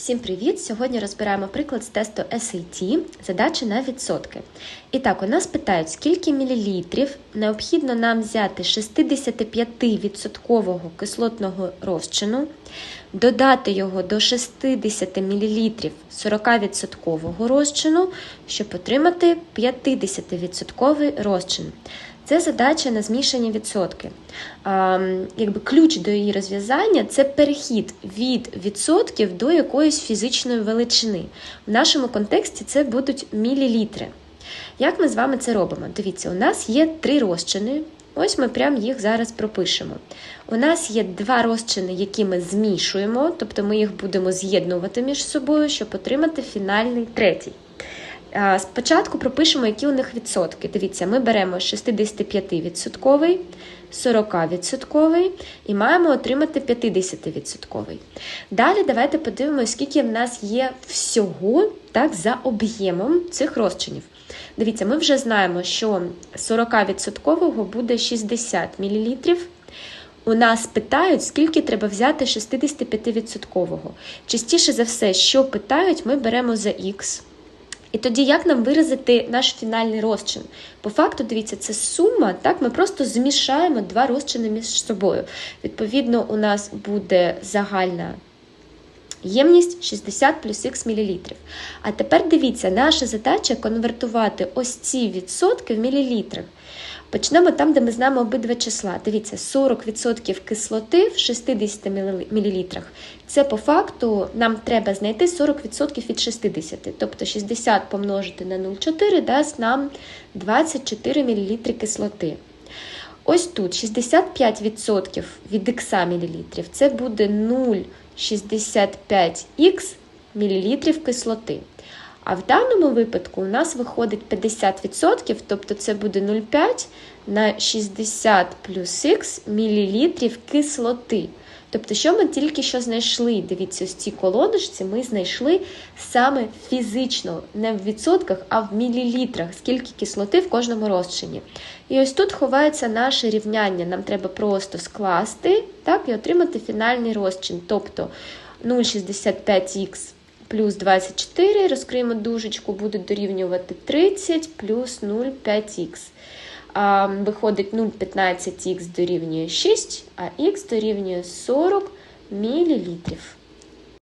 Всім привіт! Сьогодні розбираємо приклад з тесту SAT, задача на відсотки. І так, у нас питають, скільки мілілітрів необхідно нам взяти 65% кислотного розчину, додати його до 60 мл 40% розчину, щоб отримати 50% розчин. Це задача на змішані відсотки. Якби Ключ до її розв'язання це перехід від відсотків до якоїсь фізичної величини. В нашому контексті це будуть мілілітри. Як ми з вами це робимо? Дивіться, у нас є три розчини. Ось ми прямо їх зараз пропишемо. У нас є два розчини, які ми змішуємо, тобто ми їх будемо з'єднувати між собою, щоб отримати фінальний третій. Спочатку пропишемо, які у них відсотки. Дивіться, ми беремо 65%, 40% і маємо отримати 50%. Далі давайте подивимося, скільки в нас є всього так, за об'ємом цих розчинів. Дивіться, ми вже знаємо, що 40% буде 60 мл. У нас питають, скільки треба взяти 65%. Частіше за все, що питають, ми беремо за Х. І тоді як нам виразити наш фінальний розчин? По факту, дивіться, це сума, так, ми просто змішаємо два розчини між собою. Відповідно, у нас буде загальна ємність 60 плюс х мл. А тепер дивіться, наша задача конвертувати ось ці відсотки в мілілітрах. Почнемо там, де ми знаємо обидва числа. Дивіться, 40% кислоти в 60 мл. Це по факту нам треба знайти 40% від 60. Тобто 60 помножити на 0,4 дасть нам 24 мл кислоти. Ось тут 65% від х мл. Це буде 0,65х мл кислоти. А в даному випадку у нас виходить 50%, тобто це буде 0,5 на 60 плюс х мілілітрів кислоти. Тобто, що ми тільки що знайшли? Дивіться, ось ці колодочці ми знайшли саме фізично, не в відсотках, а в мілілітрах, скільки кислоти в кожному розчині. І ось тут ховається наше рівняння. Нам треба просто скласти так, і отримати фінальний розчин. Тобто 0,65х плюс 24, розкриємо дужечку, буде дорівнювати 30 плюс 0,5х. Виходить 0,15х дорівнює 6, а х дорівнює 40 мл.